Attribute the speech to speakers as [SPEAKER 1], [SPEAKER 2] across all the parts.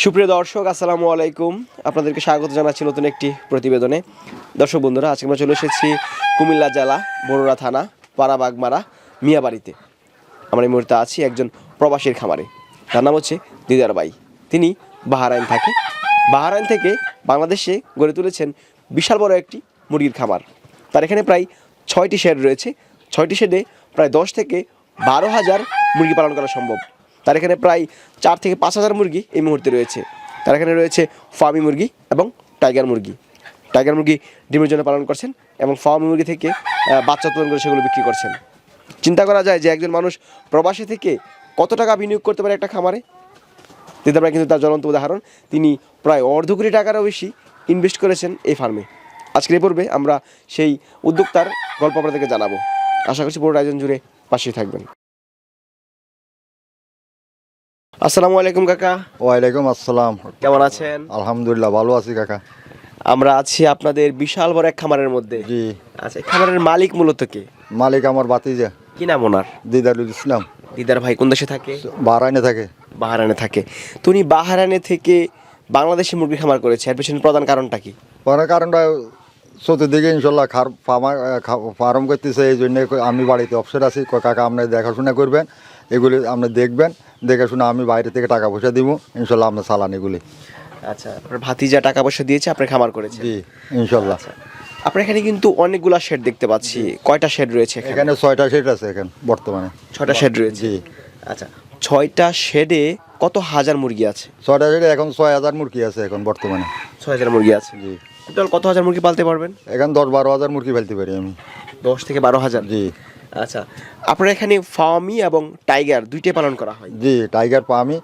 [SPEAKER 1] সুপ্রিয় দর্শক, আসসালামু আলাইকুম। আপনাদেরকে স্বাগত জানাচ্ছি নতুন একটি প্রতিবেদনে। দর্শক বন্ধুরা, আজকে আমরা চলে এসেছি কুমিল্লা জেলা বড়ুরা থানা পাড়াবাগমারা মিয়াবাড়িতে। আমরা এই মুহূর্তে আছি একজন প্রবাসীর খামারে। তার নাম হচ্ছে দিদার বাই তিনি বাহারাইন থাকে। বাহারাইন থেকে বাংলাদেশে গড়ে তুলেছেন বিশাল বড় একটি মুরগির খামার। তার এখানে প্রায় ছয়টি শেড রয়েছে। ছয়টি শেডে প্রায় দশ থেকে বারো হাজার মুরগি পালন করা সম্ভব। তার এখানে প্রায় চার থেকে পাঁচ হাজার মুরগি এই মুহূর্তে রয়েছে। তার এখানে রয়েছে ফার্মি মুরগি এবং টাইগার মুরগি। টাইগার মুরগি ডিমের জন্য পালন করছেন এবং ফার্মি মুরগি থেকে বাচ্চা উৎপাদন করে সেগুলো বিক্রি করছেন। চিন্তা করা যায় যে একজন মানুষ প্রবাসী থেকে কত টাকা বিনিয়োগ করতে পারে একটা খামারে? দিদারবাই কিন্তু তার জ্বলন্ত উদাহরণ, তিনি প্রায় অর্ধ কোটি টাকারও বেশি ইনভেস্ট করেছেন এই ফার্মে আজকের এই পর্বে আমরা সেই উদ্যোক্তার গল্প আপনাদেরকে জানাব। আশা করছি পুরো আয়োজন জুড়ে পাশেই থাকবেন। আসসালামু আলাইকুম কাকা।
[SPEAKER 2] ওয়ালাইকুম আসসালাম।
[SPEAKER 1] কেমন আছেন?
[SPEAKER 2] আলহামদুলিল্লাহ ভালো আছি কাকা।
[SPEAKER 1] আমরা আছি আপনাদের বিশাল বড় এক খামারের মধ্যে।
[SPEAKER 2] জি।
[SPEAKER 1] আচ্ছা খামারের মালিক মূলত কে?
[SPEAKER 2] মালিক আমার বাতিজা
[SPEAKER 1] কি নাম ওনার?
[SPEAKER 2] দিদারুল ইসলাম।
[SPEAKER 1] দিদার ভাই কোন দেশে থাকে?
[SPEAKER 2] বারাইনে থাকে।
[SPEAKER 1] বাহারানে থাকে। তো উনি বাহারানে থেকে বাংলাদেশি মুরগি খামার করেছে। এর পেছনে প্রধান কারণটা কি?
[SPEAKER 2] প্রধান কারণটা চতুর্দিকে ইনশাল্লাহ খার ফার্ম করতেছে। এই জন্য আমি বাড়িতে অফিসার আছি। কাকা আপনার দেখাশোনা করবেন। এগুলি আপনি দেখবেন দেখে শুনে আমি বাইরে থেকে টাকা পয়সা দিব ইনশাল্লাহ আপনার চালান এগুলি।
[SPEAKER 1] আচ্ছা আপনার ভাতিজা টাকা পয়সা দিয়েছে আপনি খামার করেছে?
[SPEAKER 2] জি ইনশাল্লাহ।
[SPEAKER 1] আপনার এখানে কিন্তু অনেকগুলা শেড দেখতে পাচ্ছি। কয়টা শেড রয়েছে এখানে?
[SPEAKER 2] ছয়টা শেড আছে এখন বর্তমানে।
[SPEAKER 1] ছয়টা শেড রয়েছে?
[SPEAKER 2] জি।
[SPEAKER 1] আচ্ছা ছয়টা শেডে কত হাজার মুরগি আছে?
[SPEAKER 2] ছয়টা শেডে এখন ছয় হাজার মুরগি আছে এখন বর্তমানে।
[SPEAKER 1] ছয় হাজার মুরগি আছে।
[SPEAKER 2] জি।
[SPEAKER 1] টোটাল কত হাজার মুরগি পালতে পারবেন?
[SPEAKER 2] এখন দশ বারো হাজার মুরগি ফেলতে পারি আমি।
[SPEAKER 1] দশ থেকে বারো হাজার?
[SPEAKER 2] জি।
[SPEAKER 1] আচ্ছা আপনার এখানে ফার্মি এবং টাইগার দুইটাই পালন করা হয়?
[SPEAKER 2] জি টাইগার আমি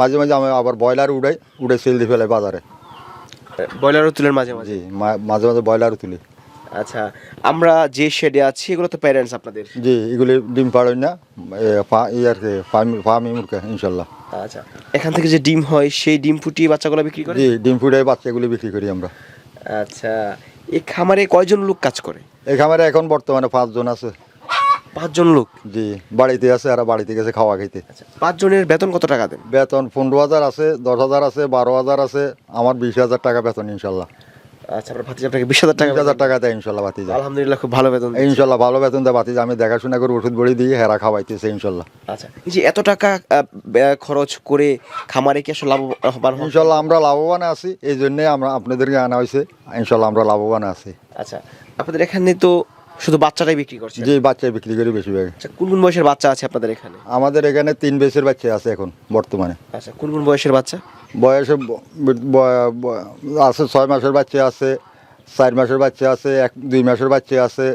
[SPEAKER 2] মাঝে মাঝে আমি আবার ব্রয়লার উড়াই উড়ে সেল দিয়ে ফেলাই বাজারে।
[SPEAKER 1] ব্রয়লারও তুলেন মাঝে মাঝে?
[SPEAKER 2] মাঝে মাঝে ব্রয়লারও তুলি
[SPEAKER 1] আচ্ছা আমরা যে শেডে আছি এগুলো তো প্যারেন্টস আপনাদের?
[SPEAKER 2] জি এগুলি ডিম পাড়ই না কি ফার্মি ফার্মি মুরগা ইনশাল্লাহ।
[SPEAKER 1] আচ্ছা এখান থেকে যে ডিম হয় সেই ডিম ফুটিয়ে বাচ্চাগুলো বিক্রি করে?
[SPEAKER 2] জি ডিম ফুটাই বাচ্চাগুলি বিক্রি করি আমরা।
[SPEAKER 1] আচ্ছা এই খামারে কয়জন লোক কাজ করে?
[SPEAKER 2] এই খামারে এখন বর্তমানে পাঁচজন আছে।
[SPEAKER 1] পাঁচজন লোক?
[SPEAKER 2] জি বাড়িতে আছে আর বাড়িতে গেছে খাওয়া খাইতে।
[SPEAKER 1] আচ্ছা পাঁচজনের বেতন কত টাকা দেন?
[SPEAKER 2] বেতন পনেরো হাজার আছে দশ হাজার আছে বারো হাজার আছে আমার বিশ হাজার টাকা বেতন ইনশাল্লাহ।
[SPEAKER 1] আচ্ছা আপনার ভাতিজা আপনাকে বিশ হাজার টাকা
[SPEAKER 2] হাজার টাকা দেয় ইনশাল্লাহ
[SPEAKER 1] আলহামদুলিল্লাহ খুব ভালো বেতন
[SPEAKER 2] ইনশাল্লাহ ভালো বেতন দেয় আমি দেখাশোনা করে ওষুধ বড়ি দিয়ে হেরা খাওয়াইতেছে ইনশাল্লাহ।
[SPEAKER 1] আচ্ছা যে এত টাকা খরচ করে খামারে কি আসলে লাভবান
[SPEAKER 2] ইনশাল্লাহ আমরা লাভবান আছি এই জন্যে আমরা আপনাদেরকে আনা হয়েছে ইনশাল্লাহ আমরা লাভবান আছি।
[SPEAKER 1] আচ্ছা আপনাদের এখানে তো শুধু বাচ্চাটাই বিক্রি করছে?
[SPEAKER 2] যে বাচ্চা বিক্রি করি বেশিরভাগ।
[SPEAKER 1] আচ্ছা কোন কোন বয়সের বাচ্চা আছে আপনাদের এখানে?
[SPEAKER 2] আমাদের এখানে তিন বয়সের বাচ্চা আছে এখন বর্তমানে।
[SPEAKER 1] আচ্ছা কোন কোন বয়সের বাচ্চা?
[SPEAKER 2] বয়সে আছে ছয় মাসের বাচ্চা আছে চার মাসের বাচ্চা আছে এক দুই মাসের বাচ্চা আছে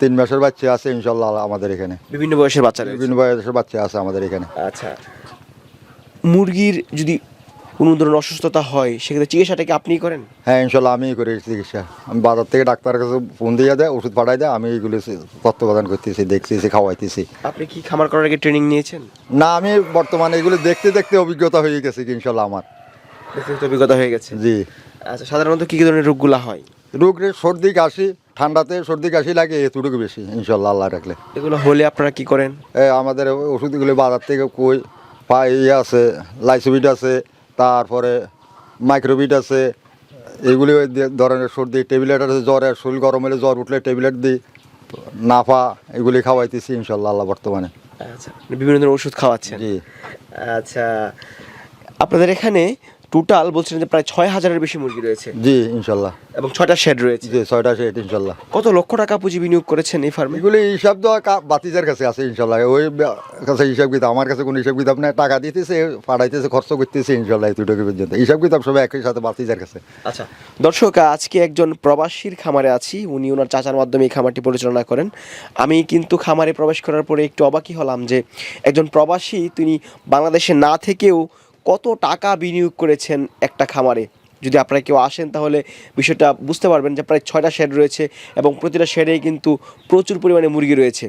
[SPEAKER 2] তিন মাসের বাচ্চা আছে ইনশাল্লাহ আমাদের এখানে।
[SPEAKER 1] বিভিন্ন বয়সের বাচ্চা
[SPEAKER 2] বিভিন্ন বয়সের বাচ্চা আছে আমাদের এখানে।
[SPEAKER 1] আচ্ছা। মুরগির যদি কোনো ধরনের অসুস্থতা হয় সেক্ষেত্রে চিকিৎসাটা কি আপনিই করেন?
[SPEAKER 2] হ্যাঁ ইনশাল্লাহ আমিই করি চিকিৎসা। আমি বাজার থেকে ডাক্তারের কাছে ফোন দিয়ে দেয় ওষুধ পাঠাই দেয় আমি এইগুলো সে- তত্ত্বাবধান করতেছি দেখতেছি খাওয়াইতেছি।
[SPEAKER 1] আপনি কি খামার করার আগে ট্রেনিং নিয়েছেন?
[SPEAKER 2] না আমি বর্তমানে এগুলো দেখতে দেখতে অভিজ্ঞতা হয়ে গেছে ইনশাল্লাহ আমার।
[SPEAKER 1] অভিজ্ঞতা হয়ে গেছে?
[SPEAKER 2] জি।
[SPEAKER 1] আচ্ছা সাধারণত কী কী ধরনের রোগগুলো হয়?
[SPEAKER 2] রোগ সর্দি কাশি ঠান্ডাতে সর্দি কাশি লাগে এতটুকু বেশি ইনশাল্লাহ আল্লাহ রাখলে।
[SPEAKER 1] এগুলো হলে আপনারা কি করেন?
[SPEAKER 2] আমাদের ওষুধগুলো বাজার থেকে কই পা ইয়ে আছে লাইসোবিট আছে তারপরে মাইক্রোবিট আছে এগুলি ওই ধরনের সর্দি টেবলেট আছে জ্বরের শরীর গরম হলে জ্বর উঠলে টেবলেট দিই নাফা এগুলি খাওয়াইতেছি ইনশাল্লাহ আল্লাহ বর্তমানে।
[SPEAKER 1] আচ্ছা বিভিন্ন ধরনের ওষুধ খাওয়াচ্ছেন।
[SPEAKER 2] জি।
[SPEAKER 1] আচ্ছা আপনাদের এখানে টোটাল বলছিলেন যে প্রায় ছয় হাজারের বেশি মুরগি রয়েছে।
[SPEAKER 2] জি ইনশাল্লাহ।
[SPEAKER 1] এবং ছয়টা শেড রয়েছে।
[SPEAKER 2] জি ছয়টা সেট ইনশাল্লাহ।
[SPEAKER 1] কত লক্ষ টাকা পুঁজি বিনিয়োগ করেছেন এই ফার্মে
[SPEAKER 2] এগুলি হিসাব কা- বাতিজার কাছে আছে ইনশাল্লাহ। ওই কাছে হিসাব কিতাব আমার কাছে কোনো হিসাব কিতাব নেই। টাকা দিতেছে পাঠাইতেছে খরচ করতেছে ইনশাল্লাহ এতটুকু পর্যন্ত। হিসাব কিতাব সবাই একই সাথে বাতিজার কাছে।
[SPEAKER 1] আচ্ছা দর্শক আজকে একজন প্রবাসীর খামারে আছি। উনি ওনার চাচার মাধ্যমে এই খামারটি পরিচালনা করেন। আমি কিন্তু খামারে প্রবেশ করার পরে একটু অবাকই হলাম যে একজন প্রবাসী তিনি বাংলাদেশে না থেকেও কত টাকা বিনিয়োগ করেছেন একটা খামারে? যদি আপনারা কেউ আসেন তাহলে বিষয়টা বুঝতে পারবেন যে প্রায় ছয়টা শেড রয়েছে এবং প্রতিটা শেডেই কিন্তু প্রচুর পরিমাণে মুরগি রয়েছে।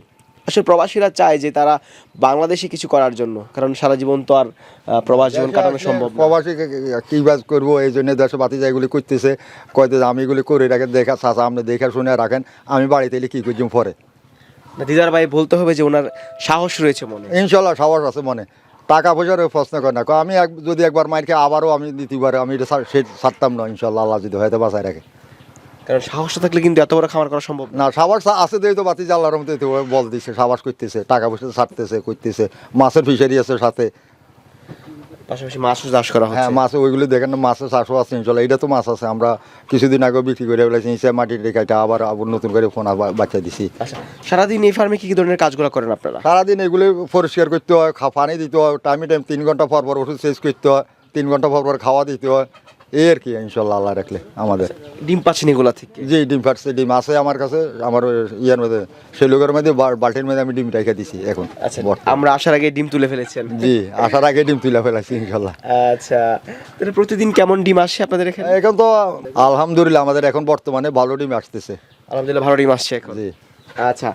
[SPEAKER 1] আসলে প্রবাসীরা চায় যে তারা বাংলাদেশে কিছু করার জন্য কারণ সারা জীবন তো আর প্রবাস জীবন কাটানো সম্ভব
[SPEAKER 2] প্রবাসী কি বাজ করব? এই জন্য দেশে বাতিজা এগুলি করতেছে। কয়তে আমি এগুলি করে রাখেন দেখা চাষা আপনি দেখা শুনে রাখেন আমি বাড়িতে এলে কী করছি? পরে।
[SPEAKER 1] দিদার ভাই বলতে হবে যে ওনার সাহস রয়েছে মনে।
[SPEAKER 2] ইনশাল্লাহ সাহস আছে মনে। টাকা পয়সার প্রশ্ন করে না। আমি এক যদি একবার মাইর খেয়ে আবারও আমি দ্বিতীয়বার আমি এটা সারতাম না ইনশাল্লাহ আল্লাহ যদি হয়তো বাঁচায় রাখে।
[SPEAKER 1] কারণ সাহসটা থাকলে কিন্তু এত বড় খামার করা সম্ভব না।
[SPEAKER 2] সাবাস আছে দিয়ে তো বাতি আল্লাহর মধ্যে বল দিচ্ছে সাবাস করতেছে টাকা পয়সা ছাড়তেছে করতেছে মাছের ফিশারি আছে সাথে।
[SPEAKER 1] পাশাপাশি মাছও চাষ করা
[SPEAKER 2] হ্যাঁ মাছ ওইগুলো দেখেন না মাছের চাষও আছে ইনশাল্লাহ। এটা তো মাছ আছে আমরা কিছুদিন আগে বিক্রি করে ফেলেছি নিচে মাটির রেখাটা আবার আবার নতুন করে ফোন বাচ্চা দিছি।
[SPEAKER 1] আচ্ছা সারাদিন এই ফার্মে কী কী ধরনের কাজগুলো করেন আপনারা?
[SPEAKER 2] সারাদিন এগুলো পরিষ্কার করতে হয় পানি দিতে হয় টাইমে টাইম তিন ঘণ্টা পর পর ওষুধ শেষ করতে হয় তিন ঘণ্টা পর পর খাওয়া দিতে হয়। এই আর কি ইনশাল্লাহ আল্লাহ রাখলে আমাদের।
[SPEAKER 1] ডিম পাচ্ছেন এগুলা থেকে?
[SPEAKER 2] যে ডিম ফাটছে ডিম আছে আমার কাছে আমার ইয়ের মধ্যে সেলুকের মধ্যে বা- বালতির মধ্যে আমি ডিম রেখে দিছি এখন
[SPEAKER 1] আচ্ছা আমরা আসার আগে ডিম তুলে ফেলেছেন
[SPEAKER 2] জি আসার আগে ডিম তুলে ফেলাইছি ইনশাল্লাহ।
[SPEAKER 1] আচ্ছা তাহলে প্রতিদিন কেমন ডিম আসে আপনাদের এখানে?
[SPEAKER 2] এখন তো আলহামদুলিল্লাহ আমাদের এখন বর্তমানে ভালো ডিম আসতেছে।
[SPEAKER 1] আলহামদুলিল্লাহ ভালো ডিম আসছে এখন।
[SPEAKER 2] জি।
[SPEAKER 1] আচ্ছা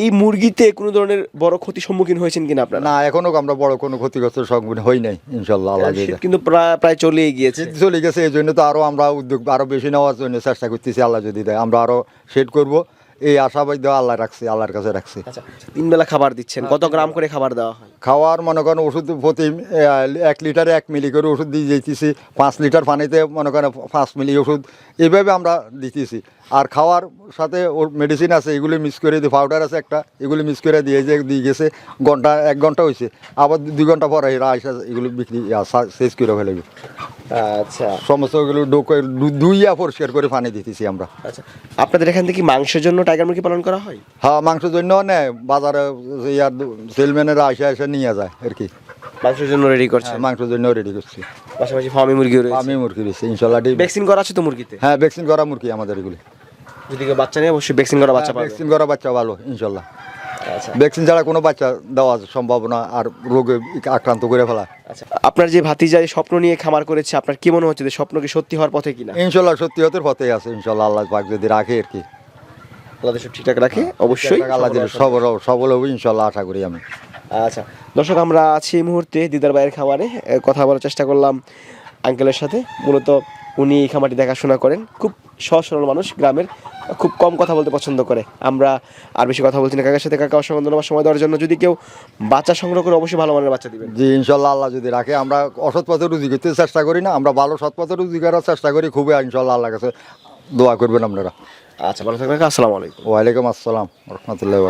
[SPEAKER 1] এই মুরগিতে কোনো ধরনের বড় ক্ষতি সম্মুখীন হয়েছেন কিনা আপনারা?
[SPEAKER 2] না এখনও আমরা বড় কোনো ক্ষতিগ্রস্ত সম্মুখীন হই নাই ইনশাল্লাহ আল্লাহ
[SPEAKER 1] শীত কিন্তু প্রায় প্রায় চলেই গিয়েছে।
[SPEAKER 2] চলে গেছে এই জন্য তো আরও আমরা উদ্যোগ আরও বেশি নেওয়ার জন্য চেষ্টা করতেছি আল্লাহ যদি দেয় আমরা আরও সেট করব। এই আশাবাদ আল্লাহ রাখছি আল্লাহর কাছে রাখছি।
[SPEAKER 1] আচ্ছা তিন বেলা খাবার দিচ্ছেন কত গ্রাম করে খাবার দেওয়া হয়?
[SPEAKER 2] খাওয়ার মনে করেন ওষুধ প্রতি এক লিটারে এক মিলি করে ওষুধ দিয়ে যেতেছি পাঁচ লিটার পানিতে মনে করেন পাঁচ মিলি ওষুধ এইভাবে আমরা দিতেছি। আর খাওয়ার সাথে ওর মেডিসিন আছে এগুলি মিক্স করে দিয়ে পাউডার আছে একটা এগুলি মিক্স করে দিয়ে যে দিয়ে গেছে ঘণ্টা এক ঘণ্টা হয়েছে আবার দুই ঘণ্টা পরে এরা এগুলো বিক্রি শেষ করে ফেলবে
[SPEAKER 1] আচ্ছা।
[SPEAKER 2] সমস্ত ওগুলো ডোকে- দু- দুইয়া পরিষ্কার করে পানি দিতেছি আমরা।
[SPEAKER 1] আচ্ছা। আপনাদের এখান থেকে মাংসের জন্য টাইগার মুরগি পালন করা হয়?
[SPEAKER 2] হ্যাঁ মাংসের জন্য নেয় বাজারে ইয়ার সেলম্যানেরা আসে এসে নিয়ে যায় আর কি।
[SPEAKER 1] মাংসের জন্য রেডি করছেন
[SPEAKER 2] হ্যাঁ, মাংসের জন্য রেডি করছি।
[SPEAKER 1] পাশাপাশি ফার্মি মুরগিও রয়েছে।
[SPEAKER 2] আমি মুরগি দিচ্ছি ইনশাল্লাহ
[SPEAKER 1] ভ্যাকসিন করা আছে তো মুরগিতে?
[SPEAKER 2] হ্যাঁ ভ্যাকসিন করা মুরগি আমাদের এগুলি।
[SPEAKER 1] যদি বাচ্চা নেই অবশ্যই ভ্যাকসিন করা বাচ্চা
[SPEAKER 2] ভ্যাকসিন করা বাচ্চা ভালো ইনশাল্লাহ ভ্যাকসিন ছাড়া কোনো বাচ্চা দেওয়া সম্ভাবনা আর রোগে আক্রান্ত করে ফেলা।
[SPEAKER 1] আচ্ছা আপনার যে ভাতিজাই স্বপ্ন নিয়ে খামার করেছে আপনার কি মনে হচ্ছে যে স্বপ্ন কি সত্যি হওয়ার পথে কিনা?
[SPEAKER 2] ইনশাল্লাহ সত্যি হতে পথে আছে ইনশাল্লাহ আল্লাহ পাক যদি রাখে আর কি।
[SPEAKER 1] আল্লাহ সব ঠিকঠাক রাখে অবশ্যই।
[SPEAKER 2] আল্লাহ সবল সবল হবে ইনশাল্লাহ আশা করি আমি।
[SPEAKER 1] আচ্ছা দর্শক আমরা আছি এই মুহূর্তে দিদার ভাইয়ের খামারে কথা বলার চেষ্টা করলাম আঙ্কেলের সাথে। মূলত উনি এই খামারটি দেখাশোনা করেন। খুব সহজ সরল মানুষ গ্রামের খুব কম কথা বলতে পছন্দ করে। আমরা আর বেশি কথা বলছি না। কাকার সাথে কাকা অসংখ্য ধন্যবাদ সময় দেওয়ার জন্য। যদি কেউ বাচ্চা সংগ্রহ করে অবশ্যই ভালো মানের বাচ্চা দিবেন।
[SPEAKER 2] জি ইনশাল্লাহ আল্লাহ যদি রাখে। আমরা অসৎ পথে রুজি করতে চেষ্টা করি না। আমরা ভালো সৎ পথে রুজি করার চেষ্টা করি। খুবই ইনশাল্লাহ আল্লাহ কাছে দোয়া করবেন আপনারা।
[SPEAKER 1] আচ্ছা ভালো থাকবেন। আসসালামু আলাইকুম।
[SPEAKER 2] ওয়ালাইকুম আসসালাম। রহমতুল্লাহ